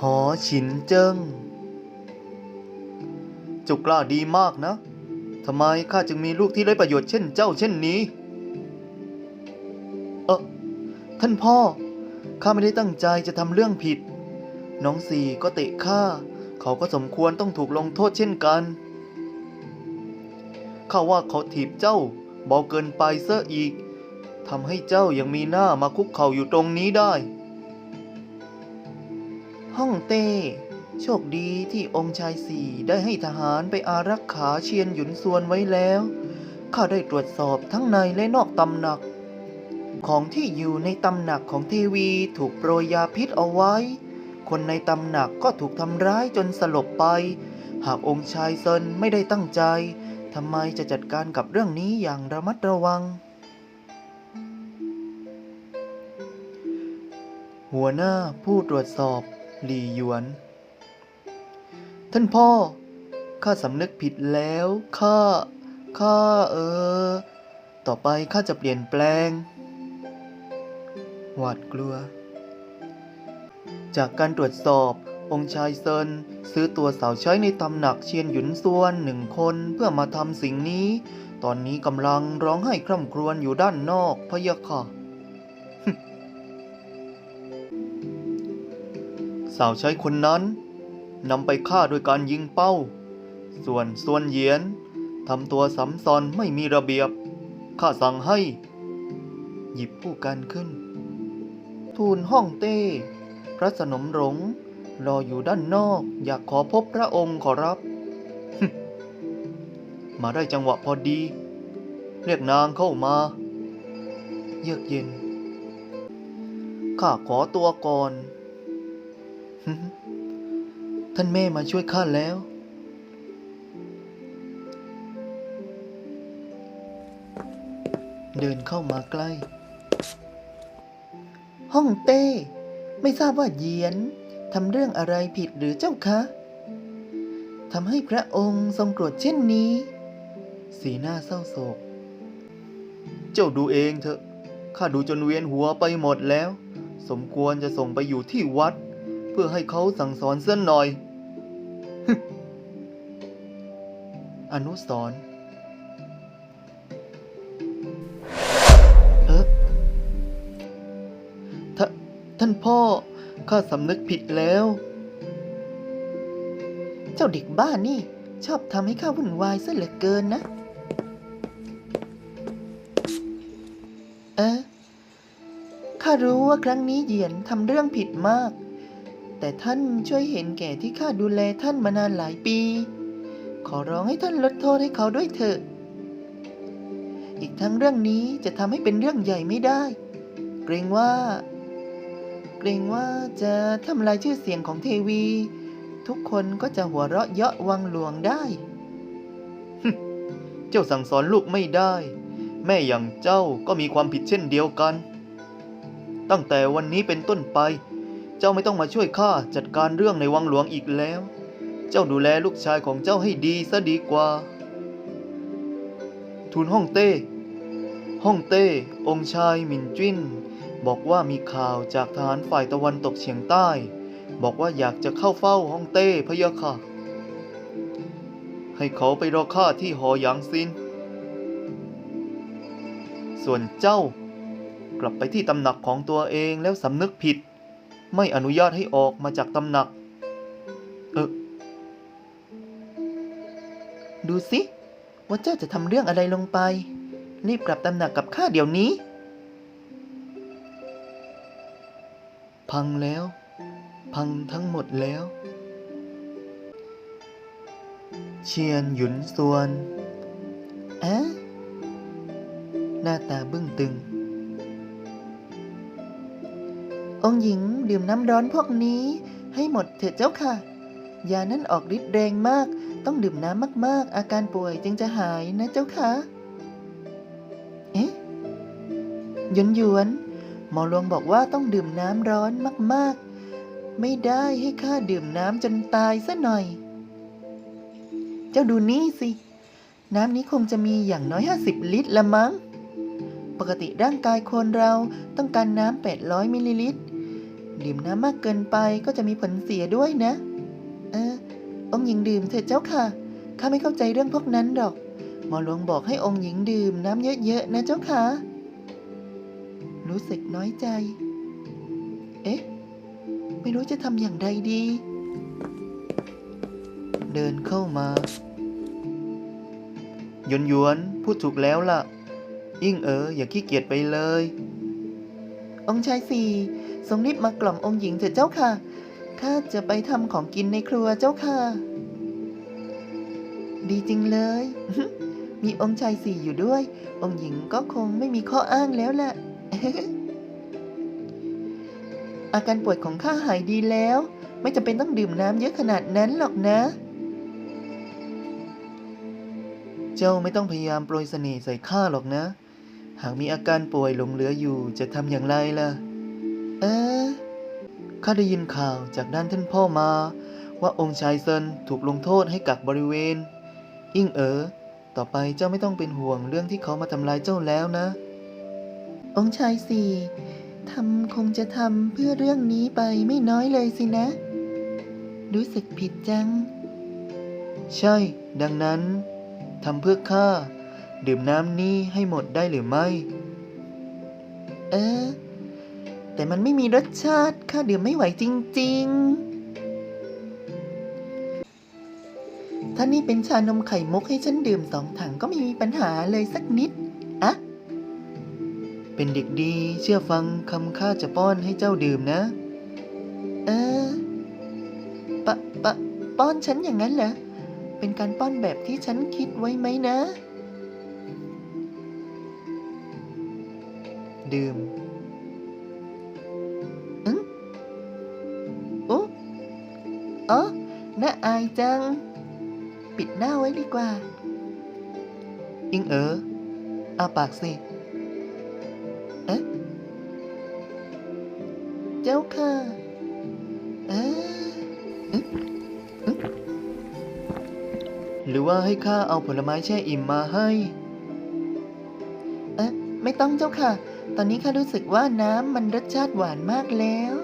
หอฉินเจิ้งจุกล้าดีมากนะ ทำไมข้าจึงมีลูกที่ได้ประโยชน์เช่นเจ้าเช่นนี้ เออท่านพ่อ ข้าไม่ได้ตั้งใจจะทำเรื่องผิด น้องสี่ก็เตะข้า เขาก็สมควรต้องถูกลงโทษเช่นกัน ข้าว่าเขาถีบเจ้าเบาเกินไปเสียอีก ทำให้เจ้ายังมีหน้ามาคุกเข่าอยู่ตรงนี้ได้ ห้องเต้ โชคดีที่องค์ชายสี่ได้ให้ทหารไปอารักขาเชียนหยุนซวนไว้แล้ว ข้าได้ตรวจสอบทั้งในและนอกตำหนัก ของที่อยู่ในตำหนักของเทวีถูกโปรยยาพิษเอาไว้ คนในตำหนักก็ถูกทำร้ายจนสลบไป หากองค์ชายเซินไม่ได้ตั้งใจทำไมจะจัดการกับเรื่องนี้อย่างระมัดระวัง หัวหน้าผู้ตรวจสอบ หลี่หยวน ท่านพ่อ ข้าสำนึกผิดแล้ว ข้า ข้าเออ ต่อไปข้าจะเปลี่ยนแปลง หวาดกลัว จากการตรวจสอบองค์ชายเซินซื้อตัวสาวใช้ในตำหนักเชียนหยุนซวนหนึ่งคนเพื่อมาทำสิ่งนี้ ตอนนี้กำลังร้องไห้คร่ำครวญอยู่ด้านนอกพะยะค่ะ สาวใช้คนนั้นนำไปฆ่าโดยการยิงเป้า ส่วนส่วนเหยียนทำตัวสำซอนไม่มีระเบียบ ข้าสั่งให้ หยิบผู้กันขึ้น ทูลห้องเต้ พระสนมหลงรออยู่ด้านนอก อยากขอพบพระองค์ขอรับ มาได้จังหวะพอดี เรียกนางเข้ามา เยือกเย็น ข้าขอตัวก่อน ท่านแม่มาช่วยข้าแล้ว เดินเข้ามาใกล้ ห้องเต้ ไม่ทราบว่าเยียนทำเรื่องอะไรผิดหรือเจ้าคะทำให้พระองค์ทรงโกรธเช่นนี้ สีหน้าเศร้าโศก เจ้าดูเองเถอะ ข้าดูจนเวียนหัวไปหมดแล้ว สมควรจะส่งไปอยู่ที่วัด เพื่อให้เขาสั่งสอนเส้นหน่อย อนุสรณ์เออท่าท่านพ่อ ข้าสำนึกผิดแล้ว เจ้าเด็กบ้านนี่ ชอบทำให้ข้าวุ่นวายซะเหลือเกินนะ เอ๊ะข้ารู้ว่าครั้งนี้เหยียนทำเรื่องผิดมาก แต่ท่านช่วยเห็นแก่ที่ข้าดูแลท่านมานานหลายปี ขอร้องให้ท่านลดโทษให้เขาด้วยเถอะ อีกทั้งเรื่องนี้จะทำให้เป็นเรื่องใหญ่ไม่ได้ เกรงว่า เกรงว่าจะทำลายชื่อเสียงของเทวี ทุกคนก็จะหัวเราะเยาะวังหลวงได้ เจ้าสั่งสอนลูกไม่ได้ แม่อย่างเจ้าก็มีความผิดเช่นเดียวกัน ตั้งแต่วันนี้เป็นต้นไป จ้าไม่ต้องมาช่วยข้าจัดการเรื่องในวังหลวงอีกแล้ว เจ้าดูแลลูกชายของเจ้าให้ดีซะดีกว่า ทูลฮ่องเต้ฮ่องเต้ องค์ชายมินจิ้น บอกว่ามีข่าวจากทหารฝ่ายตะวันตกเฉียงใต้ บอกว่าอยากจะเข้าเฝ้าฮ่องเต้พะยะค่ะ ให้เขาไปรอข้าที่หอหยางซิน ส่วนเจ้ากลับไปที่ตำหนักของตัวเองแล้วสำนึกผิด ไม่อนุญาตให้ออกมาจากตำหนัก เออ ดูสิ ว่าเจ้าจะทำเรื่องอะไรลงไป รีบกลับตำหนักกับข้าเดี๋ยวนี้ พังแล้ว พังทั้งหมดแล้ว เชียนหยุนซวน อะ หน้าตาบึ้งตึง องค์หญิงดื่มน้ำร้อนพวกนี้ให้หมดเถิดเจ้าค่ะ ยานั้นออกฤทธิ์แรงมาก ต้องดื่มน้ำมากๆ อาการป่วยจึงจะหายนะเจ้าค่ะ เอ๊ะยนยวนหมอหลวงบอกว่าต้องดื่มน้ำร้อนมากๆ ไม่ได้ให้ข้าดื่มน้ำจนตายซะหน่อย เจ้าดูนี่สิ น้ำนี้คงจะมีอย่างน้อย 50 ลิตรละมั้ง ปกติร่างกายคนเราต้องการน้ำ800มิลลิลิตร ดื่มน้ำมากเกินไปก็จะมีผลเสียด้วยนะ เออ องค์หญิงดื่มเถิดเจ้าค่ะ ข้าไม่เข้าใจเรื่องพวกนั้นหรอก หมอหลวงบอกให้องค์หญิงดื่มน้ำเยอะๆนะเจ้าค่ะ รู้สึกน้อยใจ เอ๊ะ ไม่รู้จะทำอย่างไรดี เดินเข้ามาหยวนหยวนๆพูดถูกแล้วล่ะ ยิ่งเอออย่าขี้เกียจไปเลย องชายสี่ ทรงรีบมากล่อมองค์หญิงเถิดเจ้าค่ะ ข้าจะไปทำของกินในครัวเจ้าค่ะ ดีจริงเลย มีองค์ชายสี่อยู่ด้วย องค์หญิงก็คงไม่มีข้ออ้างแล้วแหละ อาการป่วยของข้าหายดีแล้ว ไม่จำเป็นต้องดื่มน้ำเยอะขนาดนั้นหรอกนะ เจ้าไม่ต้องพยายามโปรยเสน่ห์ใส่ข้าหรอกนะ หากมีอาการป่วยหลงเหลืออยู่จะทำอย่างไรล่ะ เออข้าได้ยินข่าวจากด้านท่านพ่อมา ว่าองค์ชายเซินถูกลงโทษให้กักบริเวณ อิ่งเอ๋อต่อไปเจ้าไม่ต้องเป็นห่วงเรื่องที่เขามาทำลายเจ้าแล้วนะ องค์ชายสี่ทำคงจะทำเพื่อเรื่องนี้ไปไม่น้อยเลยสินะ รู้สึกผิดจัง ใช่ ดังนั้นทำเพื่อข้าดื่มน้ำนี้ให้หมดได้หรือไม่ เออ แต่มันไม่มีรสชาติข้าดื่มไม่ไหวจริง ๆ ถ้านี่เป็นชานมไข่มุกให้ฉันดื่มสองถังก็ไม่มีปัญหาเลยสักนิดอะเป็นเด็กดีเชื่อฟังคำข้าจะป้อนให้เจ้าดื่มนะ เออปะปะป้อนฉันอย่างนั้นเหรอ เป็นการป้อนแบบที่ฉันคิดไว้ไหมนะ ดื่ม อ๋อน่าอายจัง ปิดหน้าไว้ดีกว่า อิงเอ๋ออาปากสิ เอ๊ะ เจ้าค่ะเอ๊ะอึ๊ะอึ๊ะหรือว่าให้ข้าเอาผลไม้แช่อิ่มมาให้ เอ๊ะ ไม่ต้องเจ้าค่ะ ตอนนี้ข้ารู้สึกว่าน้ำมันรสชาติหวานมากแล้ว